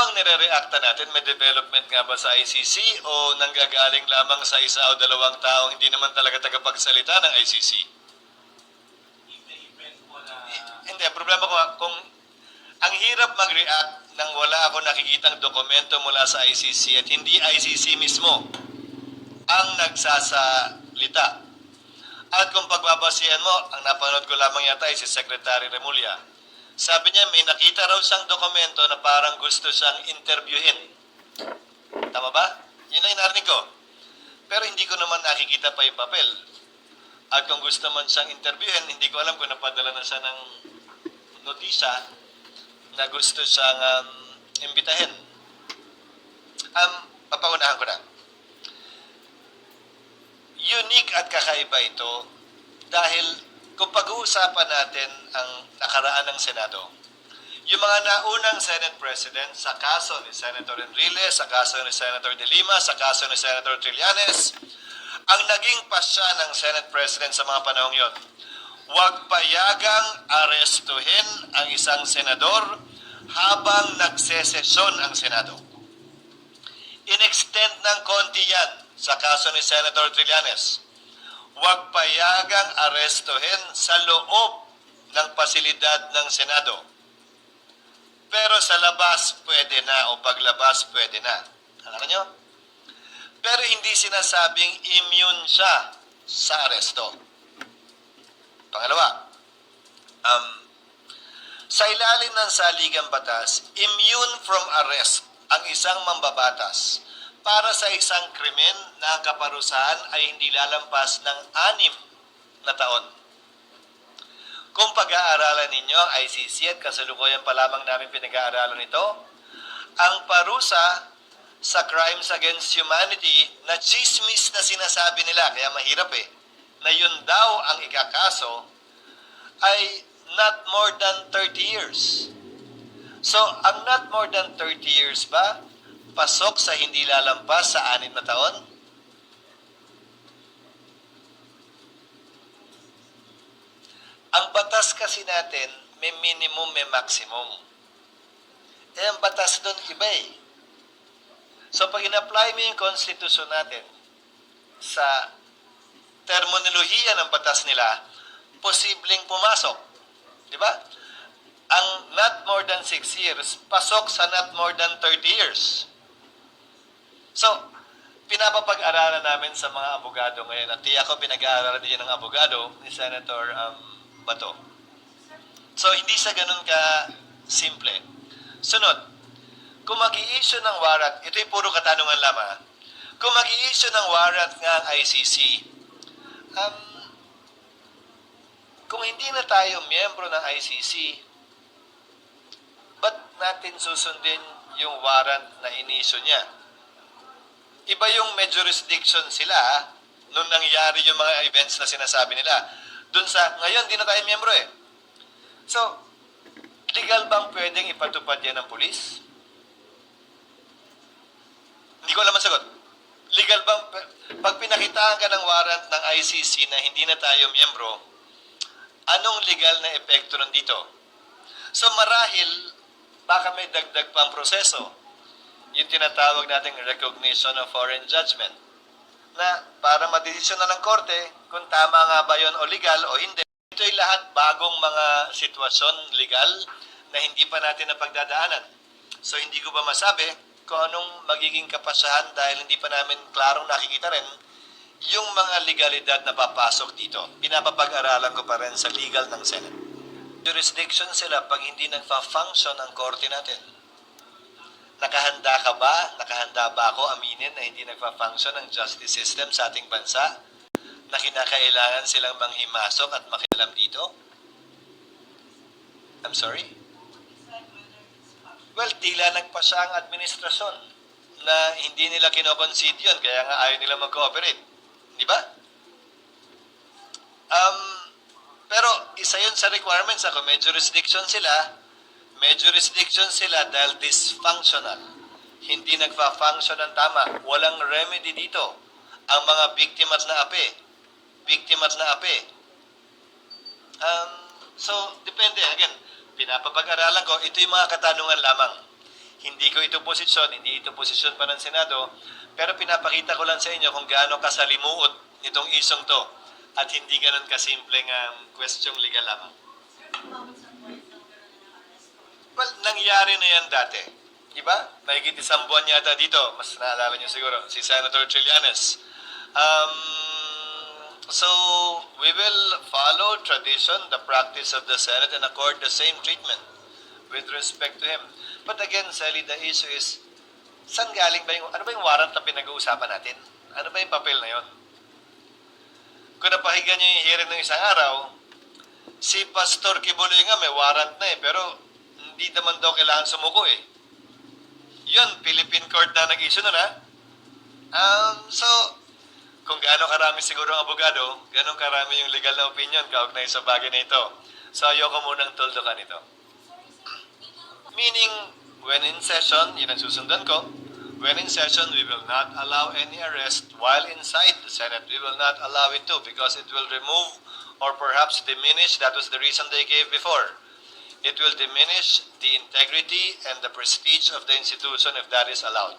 bang nire-reacta natin? May development nga ba sa ICC o nanggagaling lamang sa isa o dalawang tao hindi naman talaga tagapagsalita ng ICC? Hindi, ang problema ko kung ang hirap mag-react nang wala ako nakikitang dokumento mula sa ICC at hindi ICC mismo ang nagsasalita. At kung pagbabasihan mo, ang napanood ko lamang yata ay si Secretary Remulla. Sabi niya may nakita raw siyang dokumento na parang gusto siyang interviewin. Tama ba? Yun ang narinig ko. Pero hindi ko naman nakikita pa yung papel. At kung gusto man siyang interviewin, hindi ko alam kung napadala na siya ng notisya na gusto siyang um, imbitahin. Um, papaunahan ko na. Unique at kakaiba ito dahil kung pag-uusapan natin ang nakaraan ng Senado, yung mga naunang Senate President sa kaso ni Senator Enrile, sa kaso ni Senator De Lima, sa kaso ni Senator Trillanes, ang naging pasya ng Senate President sa mga panahong yon, huwag payagang arestuhin ang isang senador habang nagsesesyon ang Senado. In-extend ng konti yan sa kaso ni Senator Trillanes. Huwag payagang arestuhin sa loob ng pasilidad ng Senado. Pero sa labas pwede na o paglabas pwede na. Alam nyo? Pero hindi sinasabing immune siya sa aresto. Pangalawa, um, sa ilalim ng saligang batas, immune from arrest ang isang mambabatas para sa isang krimen na kaparusahan ay hindi lalampas ng anim na taon. Kung pag-aaralan ninyo ICC at kasalukuyan pa lamang namin pinag-aaralan ito, ang parusa sa crimes against humanity na chismis na sinasabi nila, kaya mahirap eh, na yun daw ang ikakaso, ay not more than 30 years. So, ang not more than 30 years ba, pasok sa hindi lalampas sa anim na taon? Ang batas kasi natin, may minimum, may maximum. Eh, ang batas doon iba eh. So, pag in-apply mo yung constitution natin sa terminolohiya ng batas nila, posibleng pumasok. Di ba? Ang not more than 6 years, pasok sa not more than 30 years. So, pinapapag-aralan namin sa mga abogado ngayon, at tiyak ko pinag-aaralan din ng abogado ni Senator um, Bato. So, hindi sa ganun ka simple. Sunod, kung mag issue ng warrant, ito'y puro katanungan lamang, kung mag issue ng warrant ang ICC, um, kung hindi na tayo miyembro ng ICC, ba't natin susundin yung warrant na inisyo niya? Iba yung may jurisdiction sila nung nangyari yung mga events na sinasabi nila. Doon sa, ngayon, di na tayo miyembro eh. So, legal bang pwedeng ipatupad yan ng polis? Hindi ko alam ang sagot. Legal bang, pag pinakitaan ka ng warrant ng ICC na hindi na tayo miyembro, anong legal na epekto nandito? So marahil, baka may dagdag pang proseso. Yung tinatawag nating recognition of foreign judgment. Na para madesisyon na ng korte kung tama nga ba yon o legal o hindi. Ito'y lahat bagong mga sitwasyon legal na hindi pa natin napagdadaanan. So hindi ko ba masabi kung anong magiging kapasahan dahil hindi pa namin klarong nakikita rin yung mga legalidad na papasok dito. Pinapapag-aralan ko pa rin sa legal ng Senate. Jurisdiction sila pag hindi nagfa-function ang korte natin. Nakahanda ka ba? Nakahanda ba ako aminin na hindi nagfa-function ang justice system sa ating bansa? Na kinakailangan silang manghimasok at makialam dito? I'm sorry? Well, tila nagpasa ang administrasyon na hindi nila kinoconcede yun, kaya nga ayaw nila mag-cooperate. Di ba? Um, pero isa yun sa requirements ako, may jurisdiction sila, may jurisdiction sila dahil dysfunctional. Hindi nagfa-function ng tama. Walang remedy dito. Ang mga biktimat na ape. Biktimat na ape. Um, so, depende. Again, pinapapag-aralan ko, ito yung mga katanungan lamang. Hindi ko ito posisyon, hindi ito posisyon pa ng Senado, pero pinapakita ko lang sa inyo kung gaano kasalimuot nitong isong to at hindi ganun kasimpleng um, question legal lamang. Well, nangyari na yan dati. Diba? Mahigit isang buwan yata dito. Mas naalala niyo siguro, si Senator Trillanes. Um, so, we will follow tradition, the practice of the Senate, and accord the same treatment with respect to him. But again, Sally, the issue is, saan galing ba yung, ano ba yung warrant na pinag-uusapan natin? Ano ba yung papel na yon? Kung napakinggan niyo yung hearing ng isang araw, si Pastor Kibuloy nga may warrant na eh, pero hindi naman daw kailangan sumuko eh. Yun, Philippine court na nag-issue nun ha. Um, so, kung gaano karami siguro ang abogado, ganun karami yung legal na opinion kaugnay sa bagay na ito. So, ayoko munang tuldukan ito. Meaning, when in session, yun ang susundan ko, when in session, we will not allow any arrest while inside the Senate. We will not allow it to because it will remove or perhaps diminish, that was the reason they gave before. It will diminish the integrity and the prestige of the institution if that is allowed.